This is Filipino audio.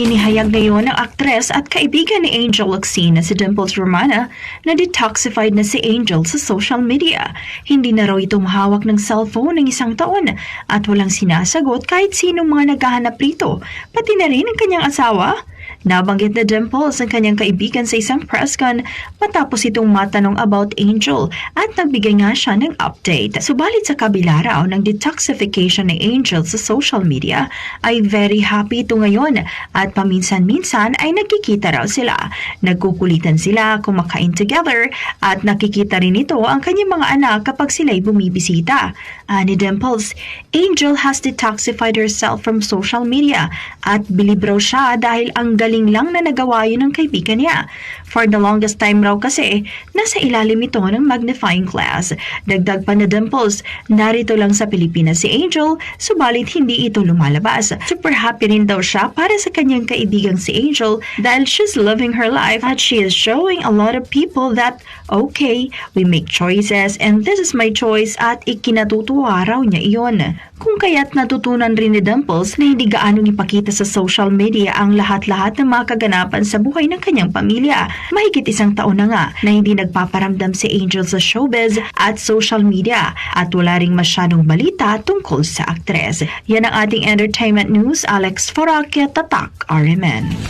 Inihayag ngayon ng aktres at kaibigan ni Angel Locsin na si Dimples Romana na detoxified na si Angel sa social media. Hindi na raw ito mahawak ng cellphone ng isang taon at walang sinasagot kahit sinong mga naghahanap rito, pati na rin ang kanyang asawa. Nabanggit na Dimples ang kanyang kaibigan sa isang press con matapos itong matanong about Angel at nagbigay nga siya ng update. Subalit sa kabila raw ng detoxification ni Angel sa social media ay very happy ito ngayon at paminsan-minsan ay nagkikita raw sila. Nagkukulitan sila, kumakain together at nakikita rin ito ang kanyang mga anak kapag sila'y bumibisita. Ani Dimples, Angel has detoxified herself from social media at bilib raw siya dahil ang galing lang na nagawa yun ng kaibigan niya. For the longest time raw kasi, nasa ilalim ito ng magnifying glass. Dagdag pa na Dimples, narito lang sa Pilipinas si Angel, subalit hindi ito lumalabas. Super happy rin daw siya para sa kanyang kaibigang si Angel dahil she's living her life at she is showing a lot of people that, okay, we make choices and this is my choice at ikinatutuwa raw niya iyon. Kung kaya't natutunan rin ni Dimples na hindi gaano ipakita sa social media ang lahat-lahat ng mga kaganapan sa buhay ng kanyang pamilya. Mahigit isang taon na nga na hindi nagpaparamdam si Angel sa showbiz at social media at wala ring masyadong balita tungkol sa aktres. Yan ang ating entertainment news. Alex Forakia, Tatak, RMN.